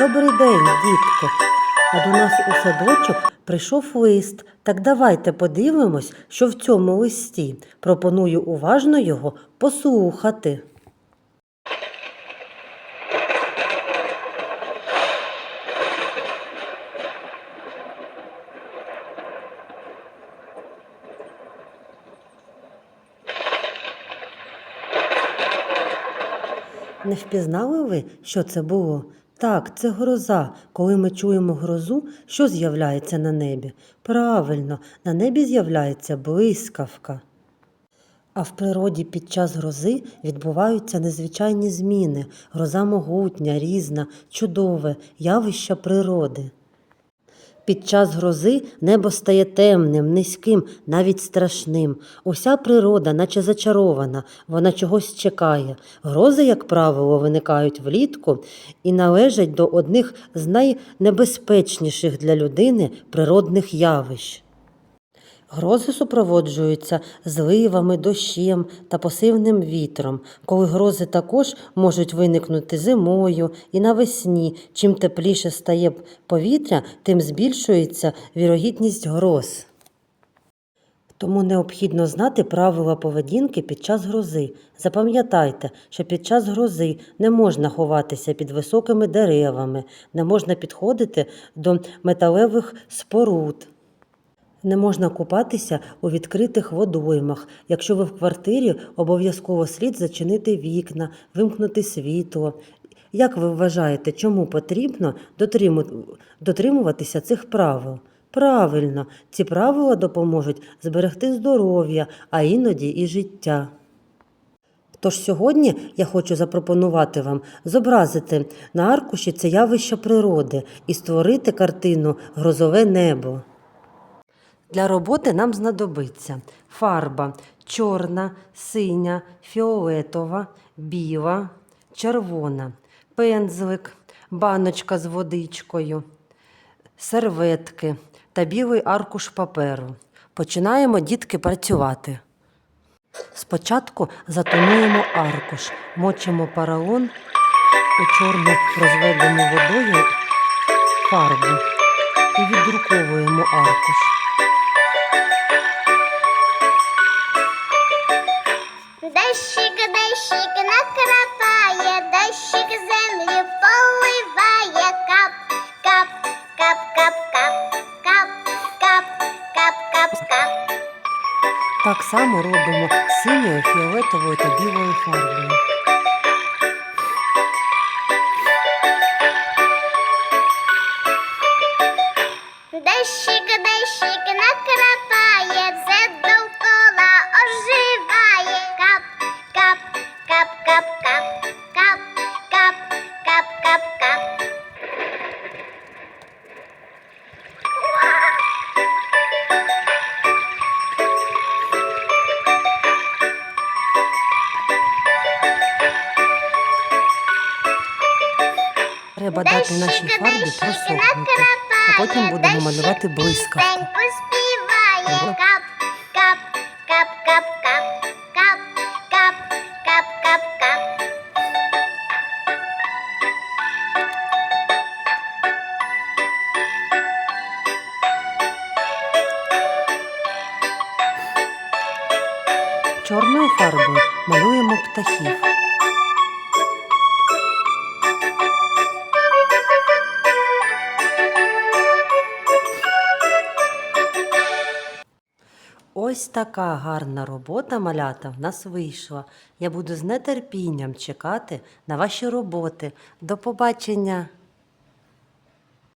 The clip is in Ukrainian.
Добрий день, дітки. А до нас у садочок прийшов лист. Так давайте подивимось, що в цьому листі. Пропоную уважно його послухати. Не впізнали ви, що це було? Так, це гроза. Коли ми чуємо грозу, що з'являється на небі? Правильно, на небі з'являється блискавка. А в природі під час грози відбуваються незвичайні зміни. Гроза могутня, різна, чудове явище природи. Під час грози небо стає темним, низьким, навіть страшним. Уся природа, наче зачарована, вона чогось чекає. Грози, як правило, виникають влітку і належать до одних з найнебезпечніших для людини природних явищ. Грози супроводжуються зливами, дощем та посивним вітром. Коли грози також можуть виникнути зимою і навесні. Чим тепліше стає повітря, тим збільшується вірогідність гроз. Тому необхідно знати правила поведінки під час грози. Запам'ятайте, що під час грози не можна ховатися під високими деревами, не можна підходити до металевих споруд. Не можна купатися у відкритих водоймах. Якщо ви в квартирі, обов'язково слід зачинити вікна, вимкнути світло. Як ви вважаєте, чому потрібно дотримуватися цих правил? Правильно, ці правила допоможуть зберегти здоров'я, а іноді і життя. Тож сьогодні я хочу запропонувати вам зобразити на аркуші це явище природи і створити картину Грозове небо. Для роботи нам знадобиться фарба чорна, синя, фіолетова, біла, червона, пензлик, баночка з водичкою, серветки та білий аркуш паперу. Починаємо, дітки, працювати. Спочатку затонуємо аркуш, мочимо паралон у чорну розведену водою фарбу і віддруковуємо аркуш. Дощик, дощик накрапає, дощик землю поливає, кап, кап, кап, кап, кап, кап, кап, кап, кап, кап. Так само робимо синьою, фіолетовою та білою фарбою. Дощик, накрапає, все довкола оживає, кап, кап, кап, кап, кап, кап, кап, кап, кап, кап. Треба дати нашій фарбі просохнути, а потім будемо малювати близько. Ого. Чорною фарбою малюємо птахів. Ось така гарна робота малята в нас вийшла. Я буду з нетерпінням чекати на ваші роботи. До побачення!